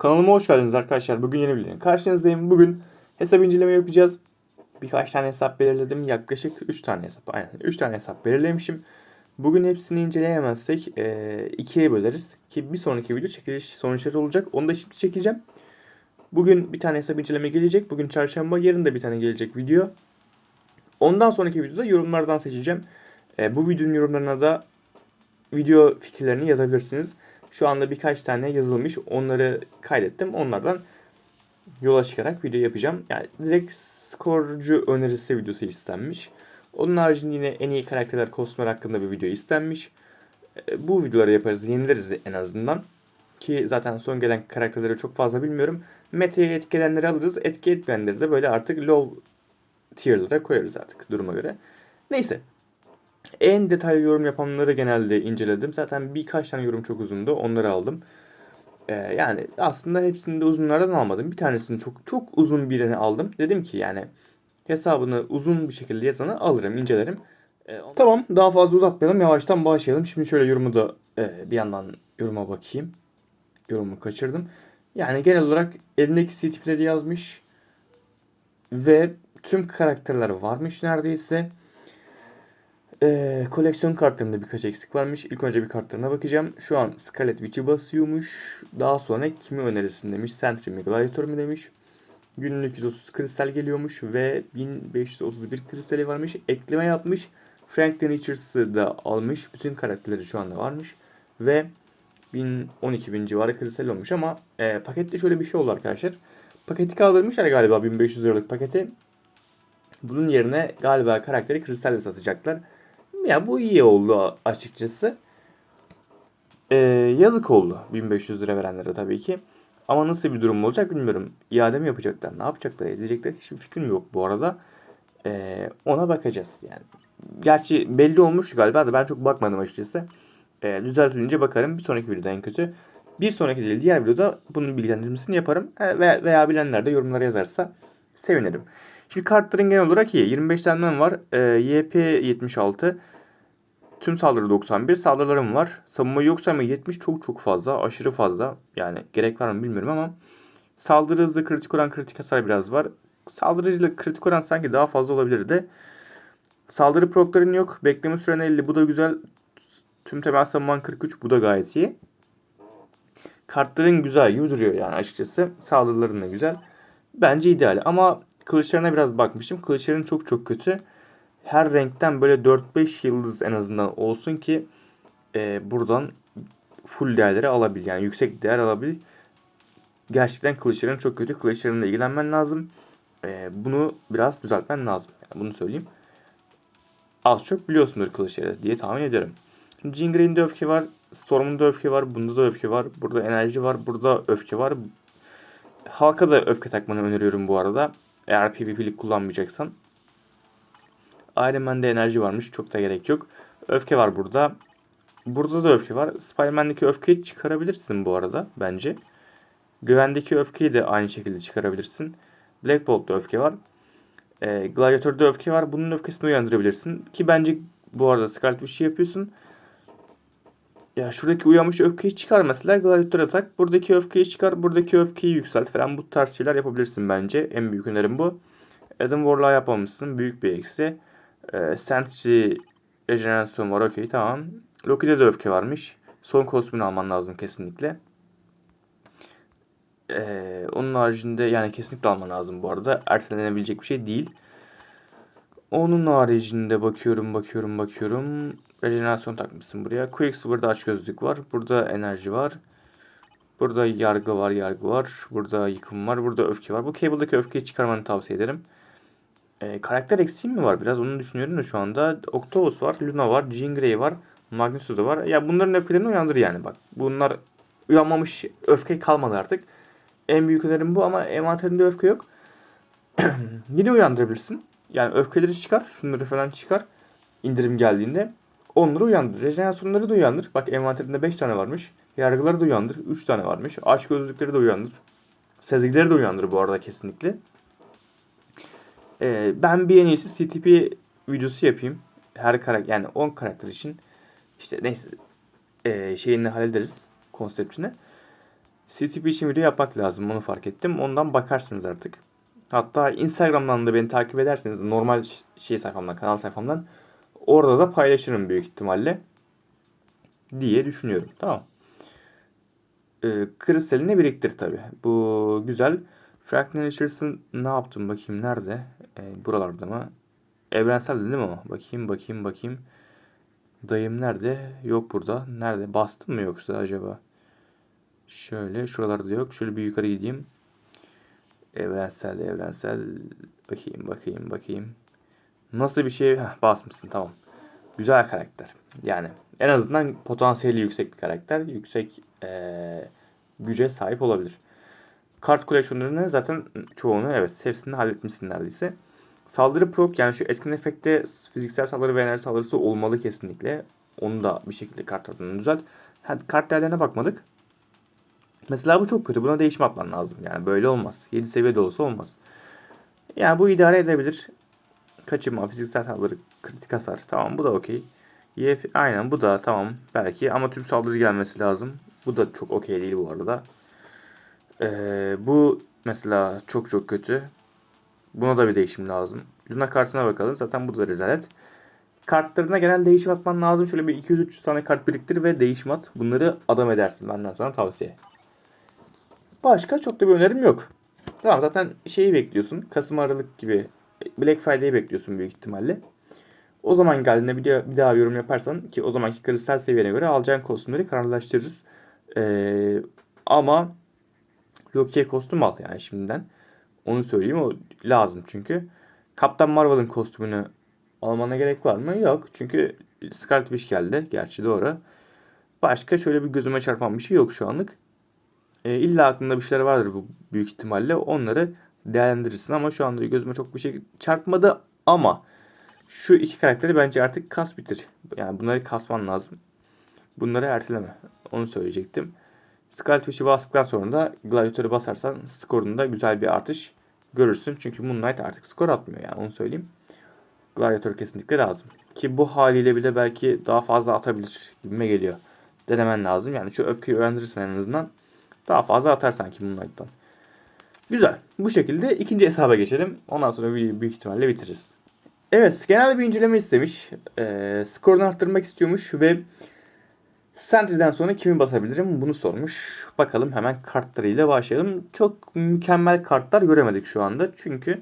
Kanalıma hoş geldiniz arkadaşlar. Bugün yeni videonun karşınızdayım. Bugün hesap inceleme yapacağız. Birkaç tane hesap belirledim. Yaklaşık 3 tane hesap. Aynen 3 tane hesap belirlemişim. Bugün hepsini inceleyemezsek e, ikiye böleriz. Ki bir sonraki video çekiliş sonuçları olacak. Onu da şimdi çekeceğim. Bugün bir tane hesap inceleme gelecek. Bugün çarşamba. Yarın da bir tane gelecek video. Ondan sonraki videoda yorumlardan seçeceğim. E, bu videonun yorumlarına da video fikirlerini yazabilirsiniz. Şu anda birkaç tane yazılmış. Onları kaydettim. Onlardan yola çıkarak video yapacağım. Yani direkt skorcu önerisi videosu istenmiş. Onun haricinde yine en iyi karakterler kostümler hakkında bir video istenmiş. E, Bu videoları yaparız, yenileriz en azından. Ki zaten son gelen karakterleri çok fazla bilmiyorum. Meta'ya etki edenleri alırız. Etki etmeyenleri de böyle artık low tier'lara koyarız artık duruma göre. Neyse. En detaylı yorum yapanları genelde inceledim. Zaten birkaç tane yorum çok uzundu. Onları aldım. Ee, yani aslında hepsini de uzunlardan almadım. Bir tanesini çok çok uzun birini aldım. Dedim ki yani hesabını uzun bir şekilde yazanı alırım, incelerim. Ee, tamam daha fazla uzatmayalım. Yavaştan başlayalım. Şimdi şöyle yorumu da e, bir yandan yoruma bakayım. Yorumu kaçırdım. Yani genel olarak elindeki CTP'leri yazmış. Ve tüm karakterler varmış neredeyse. Ee, koleksiyon kartlarında birkaç eksik varmış. İlk önce bir kartlarına bakacağım. Şu an Scarlet Witch'i basıyormuş. Daha sonra kimi önerirsin demiş. Sentry mi Gladiator mu demiş. Günlük 130 kristal geliyormuş ve 1531 kristali varmış. Ekleme yapmış. Frank Natures'ı da almış. Bütün karakterleri şu anda varmış. Ve 1012 bin civarı kristal olmuş ama e, pakette şöyle bir şey oldu arkadaşlar. Paketi kaldırmışlar galiba 1500 liralık paketi. Bunun yerine galiba karakteri kristalle satacaklar. Ya bu iyi oldu açıkçası. Ee, yazık oldu 1500 lira verenlere tabii ki. Ama nasıl bir durum olacak bilmiyorum. İade mi yapacaklar, ne yapacaklar, edecekler hiçbir fikrim yok bu arada. Ee, ona bakacağız yani. Gerçi belli olmuş galiba da ben çok bakmadım açıkçası. Ee, düzeltilince bakarım bir sonraki videoda en kötü. Bir sonraki değil diğer videoda bunun bilgilendirmesini yaparım. Ee, veya, veya bilenler de yorumlara yazarsa sevinirim. Şimdi kartların genel olarak iyi. 25 tane var. Ee, YP 76. Tüm saldırı 91. Saldırılarım var. Savunma yoksa ama 70 çok çok fazla. Aşırı fazla. Yani gerek var mı bilmiyorum ama. Saldırı hızı kritik oran kritik hasar biraz var. Saldırı hızıyla kritik oran sanki daha fazla olabilirdi. Saldırı prokların yok. Bekleme süren 50. Bu da güzel. Tüm temel savunman 43. Bu da gayet iyi. Kartların güzel gibi duruyor yani açıkçası. Saldırıların da güzel. Bence ideal ama kılıçlarına biraz bakmıştım. Kılıçların çok çok kötü. Her renkten böyle 4-5 yıldız en azından olsun ki e, buradan full değerleri alabil. Yani yüksek değer alabil. Gerçekten kılıçların çok kötü. Kılıçlarınla ilgilenmen lazım. E, bunu biraz düzeltmen lazım. Yani bunu söyleyeyim. Az çok biliyorsundur kılıçları diye tahmin ediyorum. Jingray'in de öfke var. Storm'un da öfke var. Bunda da öfke var. Burada enerji var. Burada öfke var. Halka da öfke takmanı öneriyorum bu arada. Eğer PvP'lik kullanmayacaksan. Iron enerji varmış. Çok da gerek yok. Öfke var burada. Burada da öfke var. Spider-Man'deki öfkeyi çıkarabilirsin bu arada bence. Güvendeki öfkeyi de aynı şekilde çıkarabilirsin. Black Bolt'ta öfke var. E, Gladiator'da öfke var. Bunun öfkesini uyandırabilirsin. Ki bence bu arada Scarlet Witch'i yapıyorsun. Ya şuradaki uyanmış öfkeyi çıkar mesela Gladiator atak. Buradaki öfkeyi çıkar. Buradaki öfkeyi yükselt falan. Bu tarz şeyler yapabilirsin bence. En büyük önerim bu. Adam Warlock'a yapmamışsın. Büyük bir eksi. E, Sentry rejenerasyon var. Okey tamam. Loki'de de öfke varmış. Son kostümünü alman lazım kesinlikle. Ee, onun haricinde yani kesinlikle alman lazım bu arada. Ertelenebilecek bir şey değil. Onun haricinde bakıyorum bakıyorum bakıyorum. Rejenerasyon takmışsın buraya. Quicksilver'da aç gözlük var. Burada enerji var. Burada yargı var, yargı var. Burada yıkım var, burada öfke var. Bu cable'daki öfkeyi çıkarmanı tavsiye ederim. Ee, karakter eksiği mi var biraz onu düşünüyorum da şu anda. Octopus var, Luna var, Jean Grey var, Magneto da var. Ya bunların öfkelerini uyandır yani bak. Bunlar uyanmamış öfke kalmadı artık. En büyük önerim bu ama envanterinde öfke yok. Yine uyandırabilirsin. Yani öfkeleri çıkar. Şunları falan çıkar. İndirim geldiğinde. Onları uyandır. Rejenerasyonları da uyandır. Bak envanterinde 5 tane varmış. Yargıları da uyandır. 3 tane varmış. Aç gözlükleri de uyandır. Sezgileri de uyandır bu arada kesinlikle. Ee, ben bir en iyisi CTP videosu yapayım. Her karakter yani 10 karakter için işte neyse e, şeyini hallederiz konseptini. CTP için video yapmak lazım. Onu fark ettim. Ondan bakarsınız artık. Hatta Instagram'dan da beni takip ederseniz normal şey sayfamdan, kanal sayfamdan orada da paylaşırım büyük ihtimalle diye düşünüyorum. Tamam. Ee, kristalini biriktir tabi. Bu güzel. Franklin Richardson ne yaptım bakayım nerede? Ee, buralarda mı? Evrensel değil mi o? Bakayım bakayım bakayım. Dayım nerede? Yok burada. Nerede? Bastım mı yoksa acaba? Şöyle şuralarda yok. Şöyle bir yukarı gideyim. Evrensel evrensel. Bakayım bakayım bakayım. Nasıl bir şey? Heh, basmışsın tamam. Güzel karakter. Yani en azından potansiyeli yüksek bir karakter. Yüksek eee, güce sahip olabilir. Kart koleksiyonlarını zaten çoğunu evet hepsini halletmişsin neredeyse. Saldırı proc yani şu etkin efekte fiziksel saldırı ve enerji saldırısı olmalı kesinlikle. Onu da bir şekilde kartlardan düzelt. Hadi kart değerlerine bakmadık. Mesela bu çok kötü. Buna değişim atman lazım. Yani böyle olmaz. 7 seviyede olsa olmaz. Yani bu idare edebilir. Kaçırma, fiziksel saldırı, kritik hasar. Tamam bu da okey. YP, aynen bu da tamam belki ama tüm saldırı gelmesi lazım. Bu da çok okey değil bu arada. Ee, bu mesela çok çok kötü. Buna da bir değişim lazım. Luna kartına bakalım. Zaten bu da rezalet. Kartlarına genel değişim atman lazım. Şöyle bir 200-300 tane kart biriktir ve değişim at. Bunları adam edersin. Benden sana tavsiye. Başka çok da bir önerim yok. Tamam zaten şeyi bekliyorsun. Kasım Aralık gibi Black Friday'i bekliyorsun büyük ihtimalle. O zaman geldiğinde bir bir daha yorum yaparsan ki o zamanki kristal seviyene göre alacağın kostümleri kararlaştırırız. Ee, ama Loki'ye kostüm al yani şimdiden. Onu söyleyeyim o lazım çünkü. Kaptan Marvel'ın kostümünü almana gerek var mı? Yok. Çünkü Scarlet Witch geldi. Gerçi doğru. Başka şöyle bir gözüme çarpan bir şey yok şu anlık. E, illa aklında bir şeyler vardır bu büyük ihtimalle. Onları değerlendirirsin ama şu anda gözüme çok bir şey çarpmadı ama şu iki karakteri bence artık kas bitir. Yani bunları kasman lazım. Bunları erteleme. Onu söyleyecektim. Witch'i bastıktan sonra da Gladiator'ı basarsan skorunda güzel bir artış görürsün. Çünkü Moonlight artık skor atmıyor yani onu söyleyeyim. Gladiator kesinlikle lazım. Ki bu haliyle bile belki daha fazla atabilir gibime geliyor. Denemen lazım. Yani şu öfkeyi öğrendirirsen en azından daha fazla atar sanki Moonlight'tan. Güzel. Bu şekilde ikinci hesaba geçelim. Ondan sonra videoyu büyük ihtimalle bitiririz. Evet, genel bir inceleme istemiş. Ee, skorunu arttırmak istiyormuş ve Sentry'den sonra kimi basabilirim bunu sormuş. Bakalım hemen kartlarıyla başlayalım. Çok mükemmel kartlar göremedik şu anda. Çünkü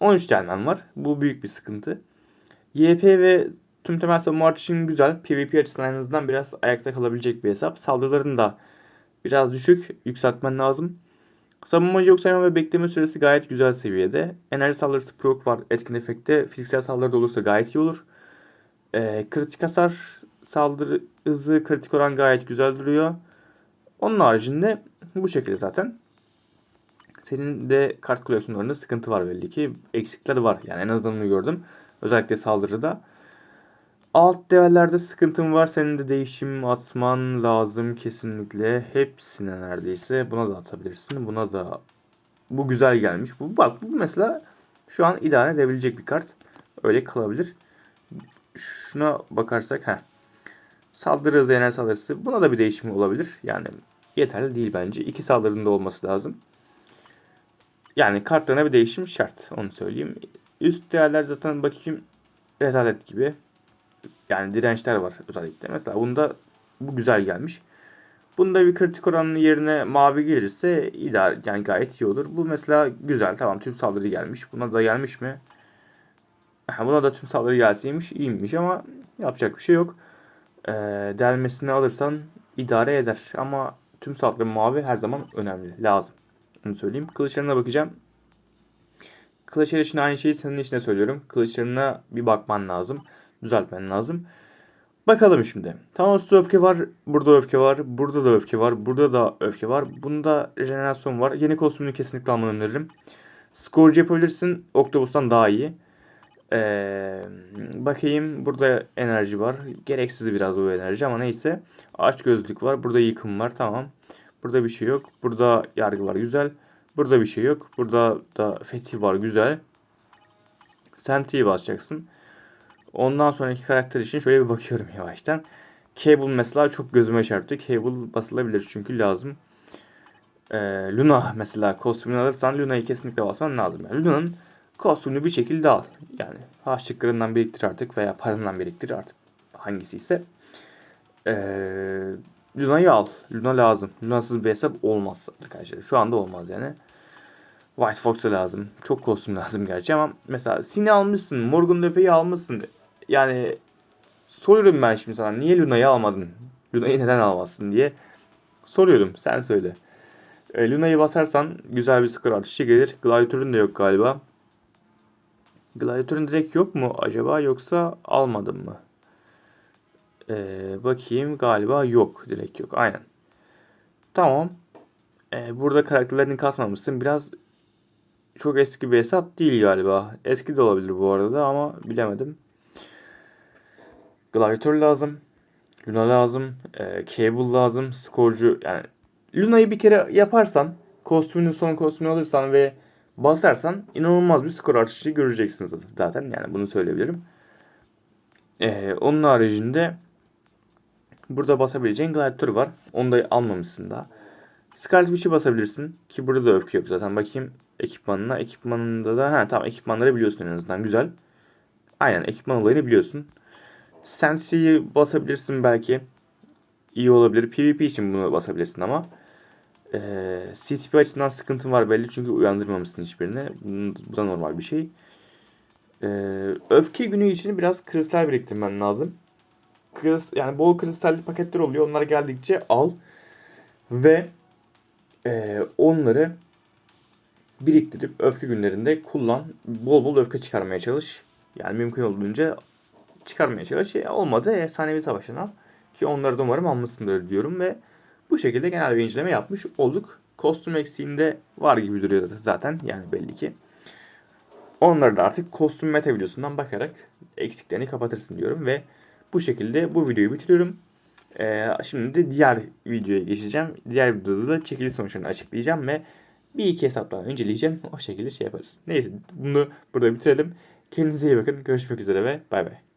13 gelmem var. Bu büyük bir sıkıntı. YP ve tüm temel savunma için güzel. PvP açısından en azından biraz ayakta kalabilecek bir hesap. Saldırıların da biraz düşük. Yükseltmen lazım. Savunma yok sayma ve bekleme süresi gayet güzel seviyede. Enerji saldırısı proc var etkin efekte. Fiziksel saldırı da olursa gayet iyi olur. Ee, kritik hasar saldırı hızı kritik oran gayet güzel duruyor. Onun haricinde bu şekilde zaten. Senin de kart koleksiyonlarında sıkıntı var belli ki. Eksikler var. Yani en azından onu gördüm. Özellikle saldırıda. Alt değerlerde sıkıntın var. Senin de değişim atman lazım kesinlikle. Hepsine neredeyse. Buna da atabilirsin. Buna da bu güzel gelmiş. Bu bak bu mesela şu an idare edebilecek bir kart. Öyle kalabilir. Şuna bakarsak ha. Saldırı hızı, enerji saldırısı. Buna da bir değişim olabilir. Yani yeterli değil bence. İki saldırının da olması lazım. Yani kartlarına bir değişim şart. Onu söyleyeyim. Üst değerler zaten bakayım rezalet gibi. Yani dirençler var özellikle. Mesela bunda bu güzel gelmiş. Bunda bir kritik oranının yerine mavi gelirse idare yani gayet iyi olur. Bu mesela güzel. Tamam tüm saldırı gelmiş. Buna da gelmiş mi? Ha, Buna da tüm saldırı gelseymiş iyiymiş ama yapacak bir şey yok. Ee, delmesini alırsan idare eder. Ama tüm saldırı mavi her zaman önemli. Lazım. Onu söyleyeyim. Kılıçlarına bakacağım. Kılıçlar için aynı şeyi senin için de söylüyorum. Kılıçlarına bir bakman lazım. Düzeltmen lazım. Bakalım şimdi. Thanos'ta öfke var. Burada öfke var. Burada da öfke var. Burada da öfke var. Bunda rejenerasyon var. Yeni kostümünü kesinlikle almanı öneririm. Scourge yapabilirsin. Octopus'tan daha iyi. Ee, bakayım. Burada enerji var. Gereksiz biraz bu enerji ama neyse. Aç gözlük var. Burada yıkım var. Tamam. Burada bir şey yok. Burada yargı var. Güzel. Burada bir şey yok. Burada da fetih var. Güzel. Sentry'yi basacaksın. Ondan sonraki karakter için şöyle bir bakıyorum yavaştan. Cable mesela çok gözüme çarptı. Cable basılabilir çünkü lazım. e, Luna mesela kostümünü alırsan Luna'yı kesinlikle basman lazım. Yani Luna'nın kostümünü bir şekilde al. Yani harçlıklarından biriktir artık veya parandan biriktir artık hangisi ise. E, Luna'yı al. Luna lazım. Luna'sız bir hesap olmaz arkadaşlar. Şu anda olmaz yani. White Fox da lazım. Çok kostüm lazım gerçi ama mesela Sini almışsın. Morgan Le Fay'i almışsın. Yani soruyorum ben şimdi sana. Niye Luna'yı almadın? Luna'yı neden almazsın diye soruyorum. Sen söyle. E, Luna'yı basarsan güzel bir skor artışı gelir. Gladiator'un da yok galiba. Gladiator'un direkt yok mu acaba yoksa almadım mı? Ee, bakayım galiba yok. Direkt yok. Aynen. Tamam. Ee, burada karakterlerini kasmamışsın. Biraz çok eski bir hesap değil galiba. Eski de olabilir bu arada da ama bilemedim. Gladiator lazım. Luna lazım. E, Cable lazım. Skorcu yani Luna'yı bir kere yaparsan kostümünün son kostümünü alırsan ve basarsan inanılmaz bir skor artışı göreceksiniz zaten. Yani bunu söyleyebilirim. E, onun haricinde burada basabileceğin Gladiator var. Onu da almamışsın daha. Scarlet Witch'i basabilirsin. Ki burada da öfke yok zaten. Bakayım ekipmanına. Ekipmanında da ha tamam ekipmanları biliyorsun en azından. Güzel. Aynen ekipman olayını biliyorsun. Sensi'yi basabilirsin belki. İyi olabilir. PvP için bunu basabilirsin ama. Ee, CTP açısından sıkıntın var belli çünkü uyandırmamışsın hiçbirini. Bu da normal bir şey. Ee, öfke günü için biraz kristal biriktirmen lazım. Kris, yani bol kristalli paketler oluyor. Onlar geldikçe al. Ve e, onları biriktirip öfke günlerinde kullan. Bol bol öfke çıkarmaya çalış. Yani mümkün olduğunca çıkarmaya çalış. E, olmadı efsanevi savaşını al. Ki onları da umarım almışsındır diyorum ve bu şekilde genel bir inceleme yapmış olduk. Kostüm eksiğinde var gibi duruyor zaten yani belli ki. Onları da artık kostüm meta videosundan bakarak eksiklerini kapatırsın diyorum ve bu şekilde bu videoyu bitiriyorum. Ee, şimdi de diğer videoya geçeceğim. Diğer videoda da çekiliş sonuçlarını açıklayacağım ve bir iki hesaptan inceleyeceğim. O şekilde şey yaparız. Neyse bunu burada bitirelim. Kendinize iyi bakın. Görüşmek üzere ve bay bay.